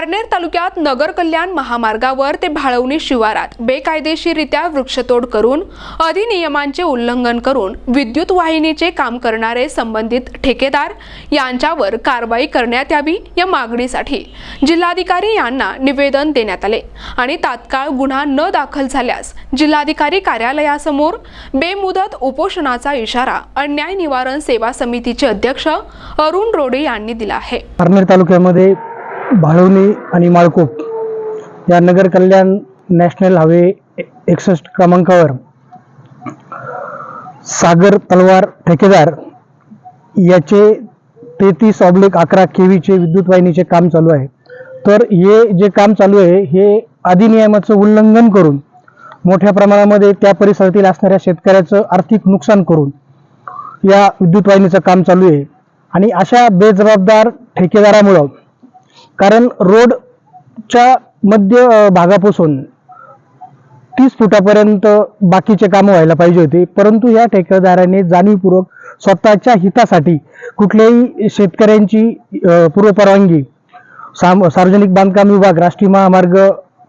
पारनेर तालुक्यात नगर कल्याण महामार्गावर ते भाळवणी शिवारात बेकायदेशीरित्या वृक्षतोड करून अधिनियमांचे उल्लंघन करून विद्युत वाहिनीचे काम करणारे संबंधित ठेकेदार यांच्यावर कारवाई करण्यात यावी या मागणीसाठी जिल्हाधिकारी यांना निवेदन देण्यात आले आणि तात्काळ गुन्हा न दाखल झाल्यास जिल्हाधिकारी कार्यालयासमोर बेमुदत उपोषणाचा इशारा अन्याय निवारण सेवा समितीचे अध्यक्ष अरुण रोडे यांनी दिला आहे. पारनेर तालुक्यामध्ये भाळवणी आणि माळकोप या नगर कल्याण नॅशनल हायवे एकसष्ट क्रमांकावर सागर तलवार ठेकेदार याचे तेहतीस ऑब्लिक अकरा केवीचे विद्युत वाहिनीचे काम चालू आहे. तर हे जे काम चालू आहे हे अधिनियमाचं उल्लंघन करून मोठ्या प्रमाणामध्ये त्या परिसरातील असणाऱ्या शेतकऱ्याचं आर्थिक नुकसान करून या विद्युत वाहिनीचं काम चालू आहे. आणि अशा बेजबाबदार ठेकेदारामुळं कारण रोडच्या मध्य भागापासून तीस फुटापर्यंत बाकीचे कामं व्हायला पाहिजे होते. परंतु या ठेकेदाराने जाणीवपूर्वक स्वतःच्या हितासाठी कुठल्याही शेतकऱ्यांची पूर्वपरवानगी साम सार्वजनिक बांधकाम विभाग राष्ट्रीय महामार्ग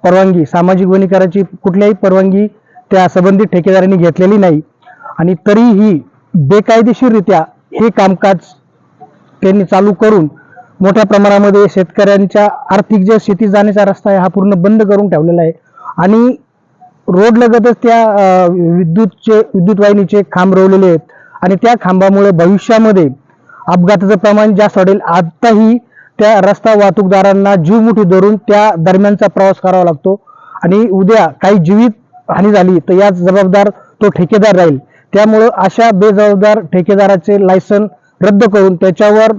परवानगी सामाजिक वनीकराची कुठल्याही परवानगी त्या संबंधित ठेकेदारांनी घेतलेली नाही. आणि तरीही बेकायदेशीररित्या हे कामकाज त्यांनी चालू करून मोठ्या प्रमाणामध्ये शेतकऱ्यांच्या आर्थिक जे शेती जाण्याचा रस्ता आहे हा पूर्ण बंद करून ठेवलेला आहे. आणि रोड लगतच त्या विद्युतचे विद्युत वाहिनीचे खांब रोवलेले आहेत. आणि त्या खांबामुळे भविष्यामध्ये अपघाताचं प्रमाण जास्त वाढेल. आताही त्या रस्ता वाहतूकदारांना जीव मुठी धरून त्या दरम्यानचा प्रवास करावा लागतो. आणि उद्या काही जीवित हानी झाली तर याच जबाबदार तो ठेकेदार राहील. त्यामुळं अशा बेजबाबदार ठेकेदाराचे लायसन रद्द करून त्याच्यावर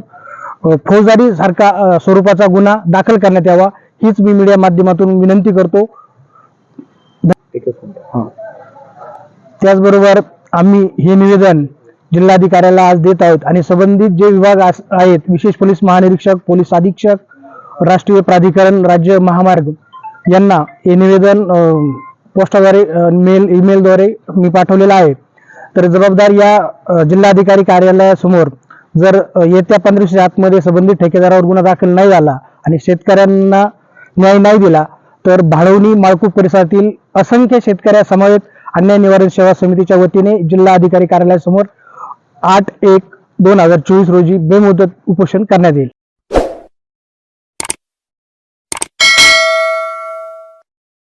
फौजदारी सारखा स्वरूपाचा गुन्हा दाखल करण्यात यावा हीच मी मीडिया माध्यमातून विनंती करतो. त्याचबरोबर आम्ही हे निवेदन जिल्हाधिकाऱ्याला आज देत आहोत आणि संबंधित जे विभाग आहेत विशेष पोलीस महानिरीक्षक पोलीस अधीक्षक राष्ट्रीय प्राधिकरण राज्य महामार्ग यांना हे निवेदन पोस्टाद्वारे मेल ईमेलद्वारे मी पाठवलेलं आहे. तर जबाबदार या जिल्हाधिकारी कार्यालयासमोर जर येत्या येत्या पंधराशे आतमध्ये संबंधित ठेकेदारावर गुन्हा दाखल नाही झाला आणि शेतकऱ्यांना न्याय नाही दिला तर भाडवणी माळकूप परिसरातील असंख्य शेतकऱ्यासमवेत अन्याय निवारण सेवा समितीच्या वतीने जिल्हा अधिकारी कार्यालयासमोर आठ एक दोन हजार चोवीस रोजी बेमुदत उपोषण करण्यात येईल.